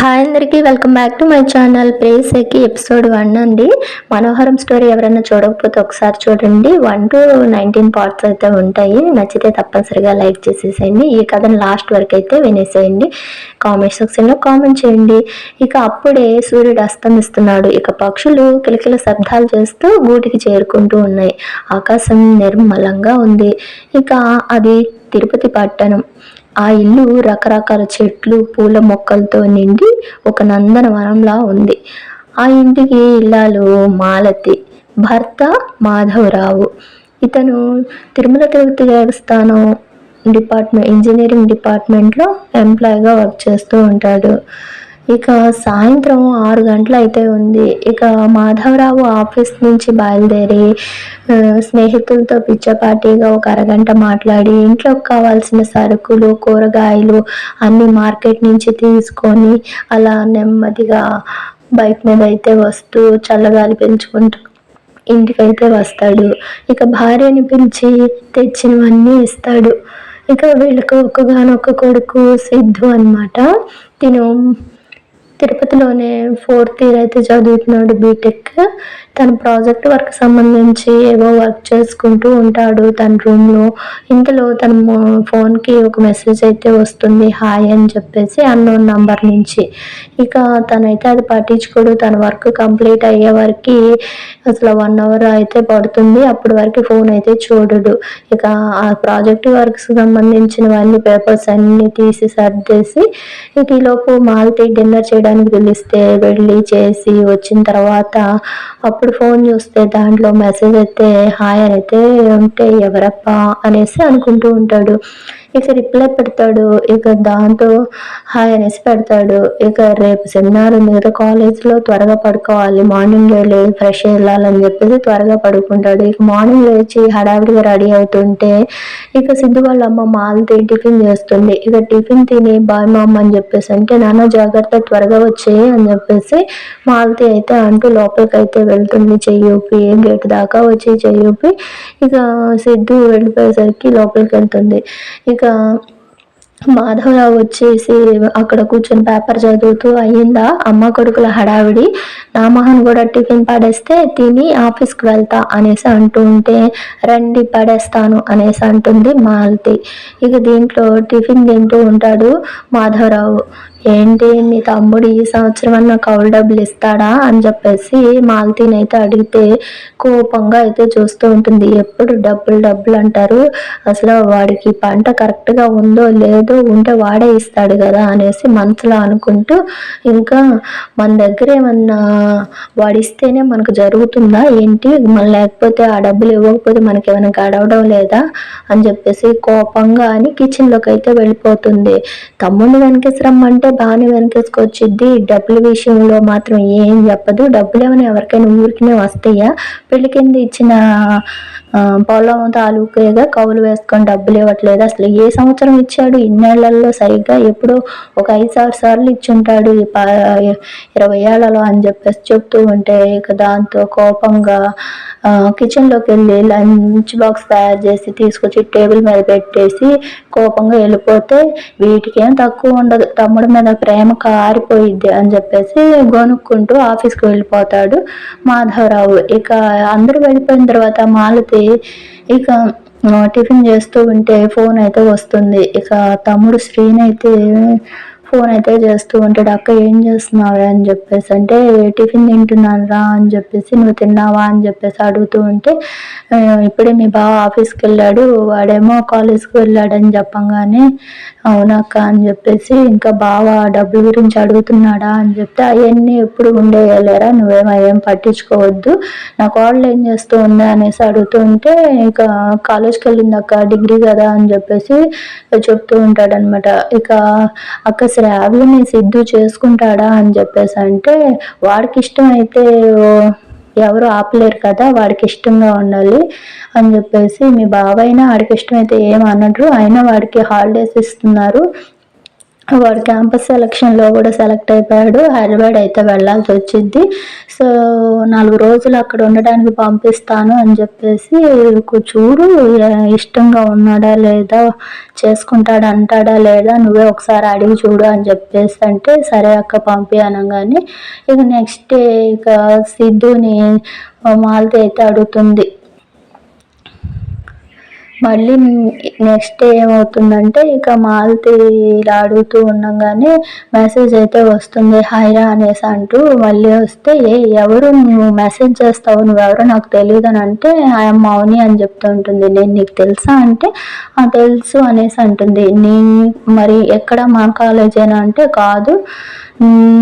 Hi అందరికీ welcome back to my channel. Praise ఎక్కి episode one అండి. మనోహరం స్టోరీ ఎవరైనా చూడకపోతే ఒకసారి చూడండి. వన్ టు నైన్టీన్ పార్ట్స్ అయితే ఉంటాయి. నచ్చితే తప్పనిసరిగా లైక్ చేసేసేయండి. ఈ కథను లాస్ట్ వరకు అయితే వినేసేయండి. కామెంట్ సెక్షన్లో కామెంట్ చేయండి. ఇక అప్పుడే సూర్యుడు అస్తమిస్తున్నాడు. ఇక పక్షులు కిలకిల శబ్దాలు చేస్తూ గూటికి చేరుకుంటూ ఉన్నాయి. ఆకాశం నిర్మలంగా ఉంది. ఇక అది తిరుపతి పట్టణం. ఆ ఇల్లు రకరకాల చెట్లు పూల మొక్కలతో నిండి ఒక నందనవనంలా ఉంది. ఆ ఇంటికి ఇల్లాలు మాలతి భర్త మాధవరావు. ఇతను తిరుమల తిరుపతి దేవస్థానం డిపార్ట్మెంట్ ఇంజనీరింగ్ డిపార్ట్మెంట్లో ఎంప్లాయ్గా వర్క్ చేస్తూ ఉంటాడు. ఇక సాయంత్రం ఆరు గంటలు అయితే ఉంది. ఇక మాధవరావు ఆఫీస్ నుంచి బయలుదేరి స్నేహితులతో పిచ్చపాటిగా ఒక అరగంట మాట్లాడి ఇంట్లోకి కావాల్సిన సరుకులు కూరగాయలు అన్ని మార్కెట్ నుంచి తీసుకొని అలా నెమ్మదిగా బైక్ మీద అయితే వస్తూ చల్లగాలి పెంచుకుంటూ ఇంటికైతే వస్తాడు. ఇక భార్యని పిలిచి తెచ్చినవన్నీ ఇస్తాడు. ఇక వీళ్ళకు ఒక్కగానొక్క కొడుకు సిద్ధు అనమాట తిను తిరుపతిలోనే ఫోర్త్ ఇయర్ అయితే చదువుతున్నాడు బీటెక్ తన ప్రాజెక్ట్ వర్క్ సంబంధించి ఏవో వర్క్ చేసుకుంటూ ఉంటాడు తన రూమ్లో ఇంతలో తన ఫోన్కి ఒక మెసేజ్ అయితే వస్తుంది. హాయ్ అని చెప్పేసి అన్నోన్ నంబర్ నుంచి. ఇక తనైతే అది పట్టించుకోడు. తన వర్క్ కంప్లీట్ అయ్యే వరకు అసలు వన్ అవర్ అయితే పడుతుంది. అప్పటి వరకు ఫోన్ అయితే చూడడు. ఇక ఆ ప్రాజెక్ట్ వర్క్స్ సంబంధించినవన్నీ పేపర్స్ అన్నీ తీసి సర్దేసి ఇక ఈలోపు మాల్తి డిన్నర్ చేయడానికి పిలిస్తే వెళ్ళి చేసి వచ్చిన తర్వాత అప్పుడు ఇప్పుడు ఫోన్ చూస్తే దాంట్లో మెసేజ్ అయితే హాయ్ అని అయితే ఉంటే ఎవరప్పా అనేసి అనుకుంటూ ఉంటాడు. ఇక రిప్లై పెడతాడు ఇక దాంతో హాయ్ అనేసి పెడతాడు. ఇక రేపు సెమినార్ ఉంది కదా కాలేజ్లో త్వరగా పడుకోవాలి మార్నింగ్ లేదు ఫ్రెష్ వెళ్ళాలని చెప్పేసి త్వరగా పడుకుంటాడు. ఇక మార్నింగ్ లేచి హడావిడిగా రెడీ అవుతుంటే ఇక సిద్ధు వాళ్ళ అమ్మ మాలతి టిఫిన్ చేస్తుంది. ఇక టిఫిన్ తిని బాయ్ మా అమ్మ అని చెప్పేసి అంటే నాన్న జాగ్రత్త త్వరగా వచ్చేయి అని చెప్పేసి మాలతి అయితే అంటూ లోపలికి అయితే వెళ్తుంది చెయ్యూపి గేట్ దాకా వచ్చి చెయ్యూపి ఇక సిద్ధు వెళ్ళిపోయేసరికి లోపలికి వెళ్తుంది. ఇక ఇక మాధవరావు వచ్చేసి అక్కడ కూర్చొని పేపర్ చదువుతూ అయ్యిందా? అమ్మ కొడుకుల హడావిడి. నామహన్ కూడా టిఫిన్ పడేస్తే తిని ఆఫీస్కి వెళ్తా అనేసి అంటూ ఉంటే రండి పడేస్తాను అనేసి అంటుంది మాలతి. ఇక దీంట్లో టిఫిన్ తింటూ ఉంటాడు మాధవరావు. ఏంటి నీ తమ్ముడు ఈ సంవత్సరం అన్న కౌలు డబ్బులు ఇస్తాడా అని చెప్పేసి మాలతీని అయితే అడిగితే కోపంగా అయితే చూస్తూ ఉంటుంది. ఎప్పుడు డబ్బులు డబ్బులు అంటారు. అసలు వాడికి పంట కరెక్ట్గా ఉందో లేదో ఉంటే వాడే ఇస్తాడు కదా అనేసి మనసులో అనుకుంటూ ఇంకా మన దగ్గర ఏమన్నా వాడిస్తేనే మనకు జరుగుతుందా? ఏంటి? మన లేకపోతే ఆ డబ్బులు ఇవ్వకపోతే మనకి ఏమైనా గడవడం లేదా? అని చెప్పేసి కోపంగా అని కిచెన్లోకి అయితే వెళ్ళిపోతుంది. తమ్ముడు వెనకేసి అంటే బాగానే వెనకేసుకొచ్చిద్ది డబ్బుల విషయంలో మాత్రం ఏం చెప్పదు. డబ్బులు ఏమైనా ఎవరికైనా ఊరికినే వస్తాయా? పెళ్ళి కింద ఇచ్చిన పొలం తాలూకేగా కౌలు వేసుకొని డబ్బులు ఇవ్వట్లేదు? అసలు ఏ సంవత్సరం ఇచ్చాడు? ఇన్నేళ్ళలో సరిగ్గా ఎప్పుడో ఒక ఐదు ఆరు సార్లు ఇచ్చుంటాడు ఇరవై ఏళ్ళలో అని చెప్పేసి చెప్తూ ఉంటే ఇక దాంతో కోపంగా కిచెన్లోకి వెళ్ళి లంచ్ బాక్స్ తయారు చేసి తీసుకొచ్చి టేబుల్ మీద పెట్టేసి కోపంగా వెళ్ళిపోతే వీటికి ఏం తక్కువ ఉండదు. తమ్ముడు మీద ప్రేమ కారిపోయిద్ది అని చెప్పేసి గొనుక్కుంటూ ఆఫీస్కి వెళ్ళిపోతాడు మాధవరావు. ఇక అందరూ వెళ్ళిపోయిన తర్వాత మాలతి ఇక టిఫిన్ చేస్తూ ఉంటే ఫోన్ అయితే వస్తుంది. ఇక తమ్ముడు శ్రీనైతే ఫోన్ అయితే చేస్తూ ఉంటాడు అక్క ఏం చేస్తున్నావు అని చెప్పేసి. అంటే టిఫిన్ తింటున్నాను రా అని చెప్పేసి నువ్వు తిన్నావా? అని చెప్పేసి అడుగుతూ ఉంటే ఇప్పుడే మీ బావ ఆఫీస్కి వెళ్ళాడు వాడేమో కాలేజ్కి వెళ్ళాడని చెప్పంగానే అవునక్క అని చెప్పేసి ఇంకా బావ డబ్బుల గురించి అడుగుతున్నాడా? అని చెప్తే అవన్నీ ఎప్పుడు ఉండేయలేరా నువ్వేమో ఏం పట్టించుకోవద్దు. నా కోడలు ఏం చేస్తూ ఉందా? అనేసి అడుగుతూ ఉంటే ఇక కాలేజ్కి వెళ్ళింది అక్క డిగ్రీ కదా? అని చెప్పేసి చెప్తూ ఉంటాడనమాట. ఇక అక్క శ్రావ్యని సిద్ధు చేసుకుంటాడా అని చెప్పేసి అంటే వాడికి ఇష్టం అయితే ఎవరు ఆపలేరు కదా వాడికి ఇష్టంగా ఉండాలి అని చెప్పేసి మీ బాబాయినా వాడికి ఇష్టమైతే ఏం అనడు. అయినా వాడికి హాలిడేస్ ఇస్తున్నారు. వాడు క్యాంపస్ సెలక్షన్లో కూడా సెలెక్ట్ అయిపోయాడు. హైదరాబాద్ అయితే వెళ్ళాల్సి వచ్చింది. సో నాలుగు రోజులు అక్కడ ఉండడానికి పంపిస్తాను అని చెప్పేసి చూడు ఇష్టంగా ఉన్నాడా లేదా చేసుకుంటాడా అంటాడా లేదా నువ్వే ఒకసారి అడిగి చూడు అని చెప్పేసి అంటే సరే అక్క పంపి అనగానే ఇక నెక్స్ట్ డే ఇక సిద్ధుని మాలతి అయితే అడుగుతుంది. మళ్ళీ నెక్స్ట్ ఏమవుతుందంటే ఇక మాలతి ఇలా అడుగుతూ ఉండగానే మెసేజ్ అయితే వస్తుంది. హాయ్రా అనేసి అంటూ మళ్ళీ వస్తే ఏ ఎవరు నువ్వు మెసేజ్ చేస్తావు నువ్వెవరో నాకు తెలియదు అని అంటే ఐఎమ్ మౌని అని చెప్తూ ఉంటుంది. నేను నీకు తెలుసా? అంటే తెలుసు అనేసి అంటుంది. నీ మరి ఎక్కడ మా కాలేజేనా అంటే కాదు.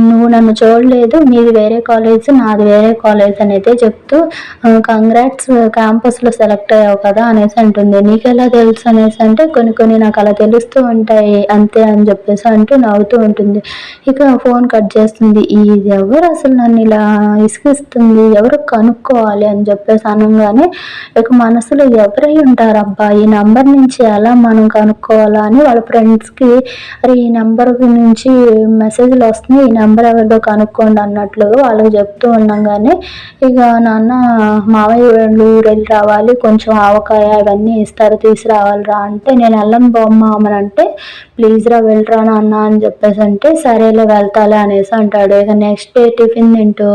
నువ్వు నన్ను చూడలేదు. మీది వేరే కాలేజ్ నాది వేరే కాలేజ్ అనేది చెప్తూ కంగ్రాట్స్ క్యాంపస్లో సెలెక్ట్ అయ్యావు కదా అనేసి అంటుంది. నీకు ఎలా తెలుసు అనేసి అంటే కొన్ని కొన్ని నాకు అలా తెలుస్తూ ఉంటాయి అంతే అని చెప్పేసి అంటూ నవ్వుతూ ఉంటుంది. ఇక ఫోన్ కట్ చేస్తుంది ఇది ఎవరు అసలు నన్ను ఇలా ఇసుకిస్తుంది? ఎవరు కనుక్కోవాలి? అని చెప్పేసి అనగానే ఇక మనసులో ఎవరై ఉంటారు అబ్బా? ఈ నంబర్ నుంచి ఎలా మనం కనుక్కోవాలా? అని వాళ్ళ ఫ్రెండ్స్కి అరే ఈ నెంబర్ నుంచి మెసేజ్లు వస్తాయి ఈ నెంబర్ ఎవరిదో కనుక్కోండి అన్నట్లుగా వాళ్ళకి చెప్తూ ఉండగానే ఇక నాన్న మావయ్య ఊరు వెళ్ళి రావాలి కొంచెం ఆవకాయ ఇవన్నీ ఇస్తారు తీసుకురావాలిరా అంటే నేను వెళ్ళను బొమ్మ అమ్మని అంటే ప్లీజ్ రా వెళ్ళరా నాన్న అని చెప్పేసి అంటే సరేలే వెళ్తాలే అనేసి అంటాడు. ఇక నెక్స్ట్ డే టిఫిన్ తింటూ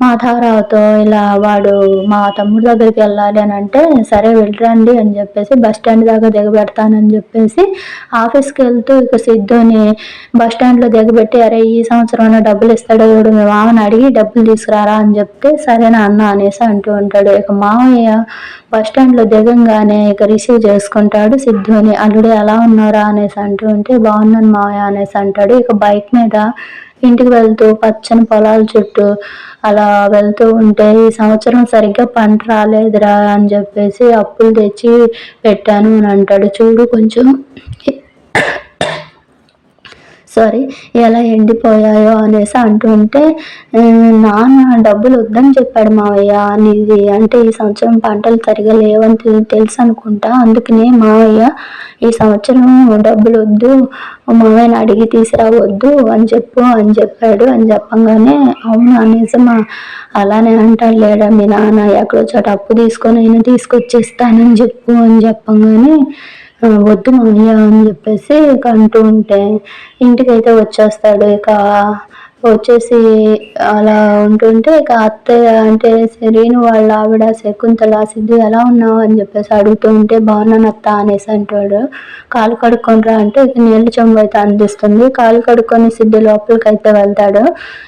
మా తారావుతో ఇలా వాడు మా తమ్ముడు దగ్గరికి వెళ్ళాలి అని అంటే సరే వెళ్ళరండి అని చెప్పేసి బస్ స్టాండ్ దాకా దిగబెడతానని చెప్పేసి ఆఫీస్కి వెళ్తూ ఇక సిద్ధుని బస్ స్టాండ్లో దిగబెట్టి అరే ఈ సంవత్సరం డబ్బులు ఇస్తాడో చూడు మీ మామని అడిగి డబ్బులు తీసుకురారా అని చెప్తే సరేనా అన్న అనేసి అంటూ ఉంటాడు. ఇక మామయ్య బస్ స్టాండ్లో దిగంగానే ఇక రిసీవ్ చేసుకుంటాడు. సిద్ధుని అల్లుడు ఎలా ఉన్నారా? అనేసి అంటూ ఉంటే బాగున్నాను మామయ్య అనేసి అంటాడు. ఇక బైక్ మీద ఇంటికి వెళ్తూ పచ్చని పొలాల చుట్టూ అలా వెళ్తూ ఉంటే ఈ సంవత్సరం సరిగ్గా పంట రాలేదురా అని చెప్పేసి అప్పులు తెచ్చి పెట్టాను అని అంటాడు. చూడు కొంచెం సారీ ఎలా ఎండిపోయాయో అనేసి అంటుంటే నాన్న డబ్బులు వద్దని చెప్పాడు మావయ్య. నీది అంటే ఈ సంవత్సరం పంటలు సరిగా లేవని తెలుసు అనుకుంటా అందుకనే మావయ్య ఈ సంవత్సరం డబ్బులు వద్దు మావయ్యని అడిగి తీసుకురావద్దు అని చెప్పు అని చెప్పాడు. అని చెప్పంగానే అవును అనేసి మా అలానే అంటాడు లేడా మీ నాన్న. ఎక్కడో చోట అప్పు తీసుకొని అయినా తీసుకొచ్చేస్తానని చెప్పు అని చెప్పంగానే వద్దు మామయ్య అని చెప్పేసి ఇక అంటూ ఉంటే ఇంటికైతే వచ్చేస్తాడు. ఇక వచ్చేసి అలా ఉంటుంటే ఇక అత్తయ్య అంటే శ్రీను వాళ్ళ ఆవిడ శకుంతల సిద్ధు ఎలా ఉన్నావు అని చెప్పేసి అడుగుతూ ఉంటే బాగున్నాను అత్త అనేసి అంటాడు. కాలు కడుక్కొని అంటే ఇక నీళ్ళు చెంబు అయితే అందిస్తుంది. కాలు కడుక్కొని సిద్ధు లోపలికి అయితే వెళ్తాడు.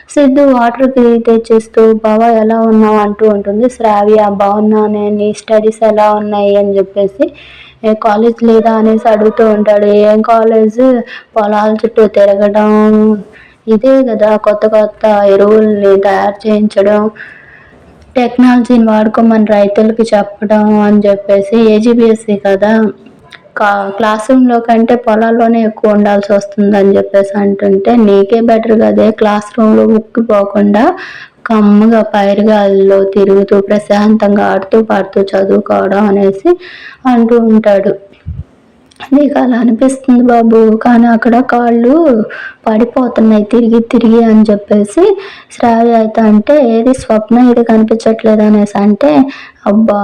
సిద్ధు వాటర్కి తెచ్చిస్తూ బావా ఎలా ఉన్నావు? అంటూ ఉంటుంది. శ్రావ్య బాగున్నానే నీ స్టడీస్ ఎలా ఉన్నాయి? అని చెప్పేసి ఏ కాలేజ్ లేదా అనేసి అడుగుతూ ఉంటాడు. ఏం కాలేజ్ పొలాల చుట్టూ తిరగడం. ఇదే కదా కొత్త కొత్త ఎరువుల్ని తయారు చేయించడం. టెక్నాలజీని వాడుకోమని రైతులకి చెప్పడం అని చెప్పేసి ఏజీబీఎస్సీ కదా. కా క్లాస్ రూమ్లో కంటే పొలాల్లోనే ఎక్కువ ఉండాల్సి వస్తుంది అని చెప్పేసి అంటుంటే నీకే బెటర్ కదే. క్లాస్ రూమ్లో ఉక్కిపోకుండా కమ్ముగా పైరుగాల్లో తిరుగుతూ ప్రశాంతంగా ఆడుతూ పాడుతూ చదువుకోవడం అనేసి అంటూ ఉంటాడు. నీకు అలా అనిపిస్తుంది బాబు కానీ అక్కడ కాళ్ళు పడిపోతున్నాయి తిరిగి తిరిగి అని చెప్పేసి శ్రావ్య అయితే అంటే ఏది స్వప్న ఇది కనిపించట్లేదు అనేసి అంటే అబ్బా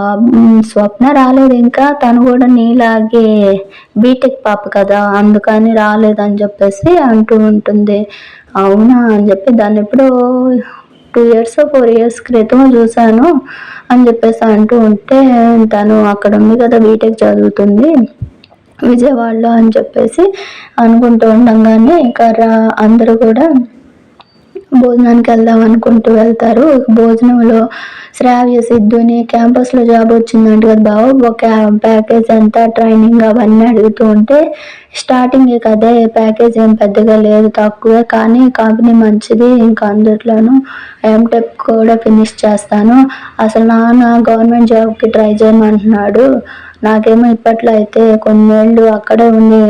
స్వప్న రాలేదు ఇంకా తను కూడా నీలాగే బీటెక్ పాప కదా అందుకని రాలేదని చెప్పేసి అంటూ ఉంటుంది. అవునా అని చెప్పి దాన్ని ఎప్పుడో టూ ఇయర్స్ ఫోర్ ఇయర్స్ క్రితం చూశాను అని చెప్పేసి అంటూ ఉంటే తను అక్కడ ఉంది కదా బీటెక్ చదువుతుంది విజయవాడలో అని చెప్పేసి అనుకుంటూ ఉండగానే ఇక అందరూ కూడా భోజనానికి వెళ్దాం అనుకుంటూ వెళ్తారు. భోజనంలో శ్రావ్య సిద్ధుని క్యాంపస్లో జాబ్ వచ్చిందంట కదా బాబు ఒక ప్యాకేజ్ ఎంత ట్రైనింగ్ అవన్నీ అడుగుతూ ఉంటే స్టార్టింగ్ కదే ప్యాకేజ్ ఏం పెద్దగా లేదు తక్కువే. కానీ కంపెనీ మంచిది ఇంకా అందులోనూ ఎంటెక్ కూడా ఫినిష్ చేస్తాను. అసలు నాన్న గవర్నమెంట్ జాబ్కి ట్రై చేయమంటున్నాడు. నాకేమో ఇప్పట్లో అయితే కొన్నేళ్ళు అక్కడే ఉండి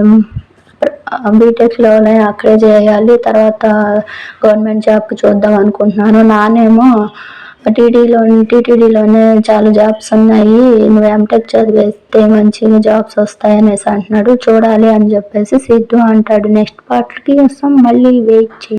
బీటెక్లోనే అక్కడే చేయాలి తర్వాత గవర్నమెంట్ జాబ్ చూద్దాం అనుకుంటున్నాను. నానేమో టీటీడీలో టీటీడీలోనే చాలా జాబ్స్ ఉన్నాయి. నువ్వు ఎంటెక్ చదివేస్తే మంచిగా జాబ్స్ వస్తాయి అనేసి అంటున్నాడు. చూడాలి అని చెప్పేసి సిద్ధు అంటాడు. నెక్స్ట్ పార్ట్కి వస్తాం. మళ్ళీ వెయిట్ చేయి.